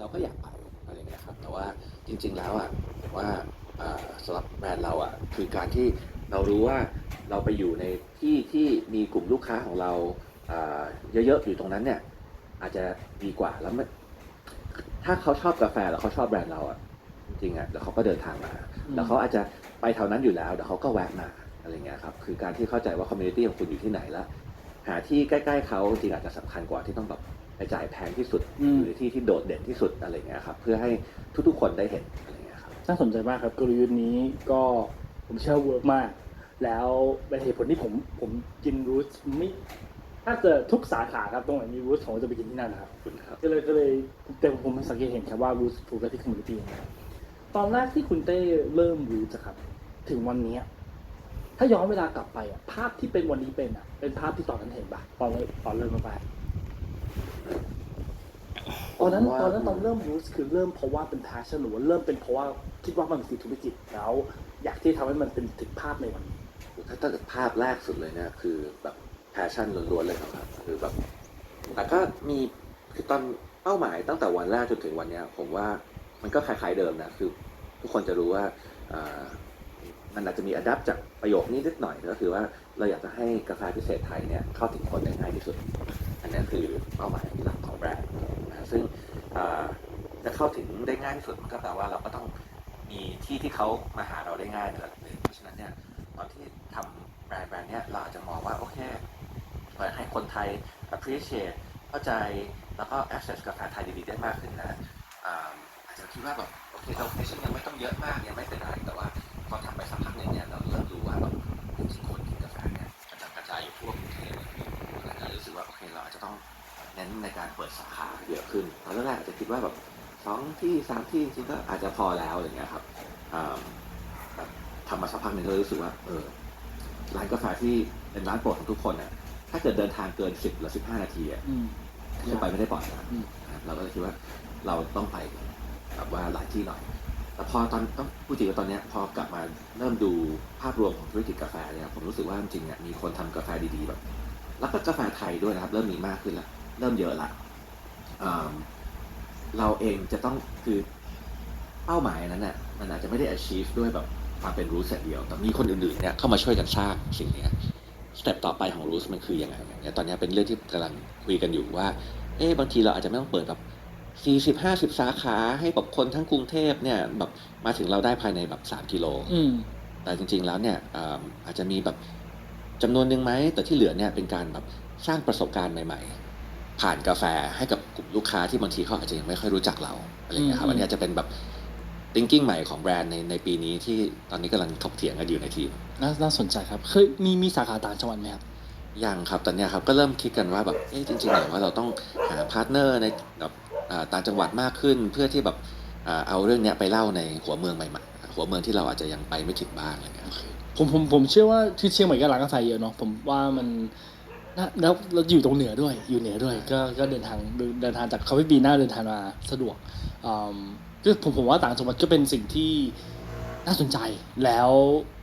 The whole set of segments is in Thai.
เราก็อยากไปอะไรเงี้ยครับ แต่ว่าจริง ๆ แล้วอะผมว่าอ่าสำหรับแบรนด์เราอะคือการที่เรารู้ว่าเราไปอยู่ในที่ที่มีกลุ่มลูกค้าของเราอ่าเยอะๆอยู่ตรงนั้นเนี่ยอาจจะดีกว่าแล้วไม่ถ้าเขาชอบกาแฟแล้วเขาชอบแบรนด์เราอะจริงๆอะเดี๋ยวเขาก็เดินทางมาแล้วเขาอาจจะไปแถวนั้นอยู่แล้วเดี๋ยวเขาก็แวะมาอะไรเงี้ยครับคือการที่เข้าใจว่าคอมมูนิตี้ของคุณอยู่ที่ไหนแล้วหาที่ใกล้ ๆเขาจริงๆอาจจะสำคัญกว่าที่ต้องแบบ ไปจ่ายแพงที่สุด อืมอยู่ในที่ที่โดดเด่นที่สุดอะไรเงี้ยครับเพื่อให้ทุกๆคนได้เห็นอะไรเงี้ยครับ น่าสนใจมากครับกลยุทธ์นี้ก็ผมเชื่อเวิร์กมาก แล้วเป็นเหตุผลที่ผมผมกินรูทไม่ถ้าเจอทุกสาขาครับตรงไหนมีรูทผมก็จะไปกินที่นั่นนะครับ ขอบคุณครับ ก็เลยก็เลยแต่ผมสังเกตเห็นครับว่ารูทถูกกับที่คอมมูนิตี้ยังไงตอนแรกที่คุณเต้เริ่มรูทครับ ถึงวันเนี้ยถ้าย้อนเวลากลับไปอะภาพที่เป็นวันนี้เป็นอะเป็นภาพที่ตอนนั้นเห็นปะตอนเริ่มตอนเริ่มมาไป ตอนนั้นตอนนั้นตอนเริ่มรูทคือเริ่มเพราะว่าเป็น passion หรือว่าเริ่มเป็นเพราะว่าคิดว่ามันคือธุรกิจแล้ว อยากที่ทำให้มันเป็นถึงภาพในวันนี้ถ้าถ้าเกิดภาพแรกสุดเลยเนี่ยคือแบบแพชชั่นล้วนๆเลยครับ คือแบบแต่ก็มีคือตอนเป้าหมายตั้งแต่วันแรกจนถึงวันเนี้ย ผมว่ามันก็คล้ายๆเดิมนะคือ ทุกคนจะรู้ว่าอ่ามันอาจจะมีอัดับจากประโยคนี้นิดหน่อยก็คือว่าเราอยากจะให้กาแฟพิเศษไทยเนี่ยเข้าถึงคนได้ง่ายที่สุดอั นนี้คือเป้าหมายหลักของแบรนด์นะซึ่งจะเข้าถึงได้ง่ายที่สุดมันก็แปลว่าเราก็ต้องมีที่ที่เขามาหาเราได้ง่ายในระดับหนึ่งเพราะฉะนั้นเนี่ยตอนที่ทำแบรนด์แบรนด์เนี้ยเราอาจจะมองว่าโอเคเปิดให้คนไทย appreciate เข้าใจแล้วก็ access กาแฟไทยดีๆได้มากขึ้นนะอาจจะคิดว่าแบบโอเค location ยังไม่ต้องเยอะมากยังไม่เป็นไรแต่ว่าพอทำไปสัก น้นในการเปิดสาขาเยอะขึ้น ตอนแรกๆอาจจะคิดว่าแบบสองที่สามที่จริงๆก็อาจจะพอแล้วอะไรเงี้ยครับอ่าแบบทำมาสักพักหนึ่งก็เลยรู้สึกว่าเออร้านกาแฟที่เป็นร้านโปรดของทุกคนอะ ถ้าเกิดเดินทางเกินสิบหรือสิบห้านาทีอะอืมจะไปไม่ได้ปลอดนะอืมนะครับเราก็เลยคิดว่าเราต้องไปแบบว่าหลายที่หน่อยแต่พอตอนต้องพูดจริงว่าตอนเนี้ยพอกลับมาเริ่มดูภาพรวมของธุรกิจกาแฟเนี่ยผมรู้สึกว่าจริงๆเนี่ยมีคนทำกาแฟดีๆแบบ แล้วก็กาแฟไทยด้วยนะครับ เริ่มมีมากขึ้นละ เริ่มเยอะละอ่าเราเองจะต้องคือเป้าหมายนั้นน่ะมันอาจจะไม่ได้ achieve ด้วยแบบความเป็นรูสเดียว แต่มีคนอื่นๆเนี่ยเข้ามาช่วยกันสร้างสิ่งเนี้ยสเต็ปต่อไปของรูสมันคือยังไงเนี่ยตอนเนี้ยเป็นเรื่องที่กำลังคุยกันอยู่ว่า เอ๊ะบางทีเราอาจจะไม่ต้องเปิดแบบสี่สิบห้าสิบสาขาให้แบบคนทั้งกรุงเทพเนี่ยแบบมาถึงเราได้ภายในแบบสามกิโลอืมแต่จริง ๆแล้วเนี่ยอ่าอาจจะมีแบบจำนวนหนึ่งไหมแต่ที่เหลือเนี่ยเป็นการแบบสร้างประสบการณ์ใหม่ ๆ ผ่านกาแฟให้กับกลุ่มลูกค้าที่บางทีเขาอาจจะยังไม่ค่อยรู้จักเราอะไรอย่างเงี้ยครับอืมอันนี้อาจจะเป็นแบบ thinking ใหม่ของแบรนด์ในในปีนี้ที่ตอนนี้กำลังถกเถียงกันอยู่ในทีมน่าน่าสนใจครับเคยมีมีสาขาต่างจังหวัดไหมครับยังครับตอนเนี้ยครับก็เริ่มคิดกันว่าแบบเอ๊ะจริงๆแล้วว่าเราต้องหาพาร์ทเนอร์ในแบบอ่าต่างจังหวัดมากขึ้น เพื่อที่แบบอ่าเอาเรื่องเนี้ยไปเล่าในหัวเมืองใหม่ๆหัวเมืองที่เราอาจจะยังไปไม่ถึงบ้างอะไรเงี้ยครับผมผมผมเชื่อว่าที่เชียงใหม่ก็ร้านกาแฟเยอะเนาะผมว่ามันน่า แล้วเราอยู่ตรงเหนือด้วยอยู่เหนือด้วย ก็ก็เดินทางเดินเดินทางจากคาเฟ่บีน่าเดินทางมาสะดวกอืมก็ผมผมว่าต่างจังหวัดก็เป็นสิ่งที่น่าสนใจ แล้ว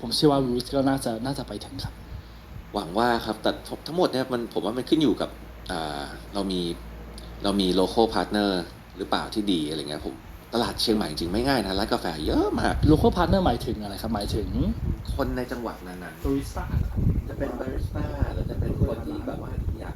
ผมเชื่อว่ารูสก็น่าจะน่าจะไปถึงครับ หวังว่าครับแต่ทั้งหมดเนี่ยมันผมว่ามันขึ้นอยู่กับอ่าเรามีเรามีโล c a l พาร์ทเนอร์หรือเปล่าที่ดีอะไรเงี้ยผมตลาดเชียงใหม่จริงไม่ง่ายนะร้านกาแฟเยอะมาก local partner หมายถึงอะไรครับหมายถึงคนในจังหวัดนั้นบริสต้าๆจะ เป็นบาริสต้าหรือจะเป็นคนที่แบบว่าอยาก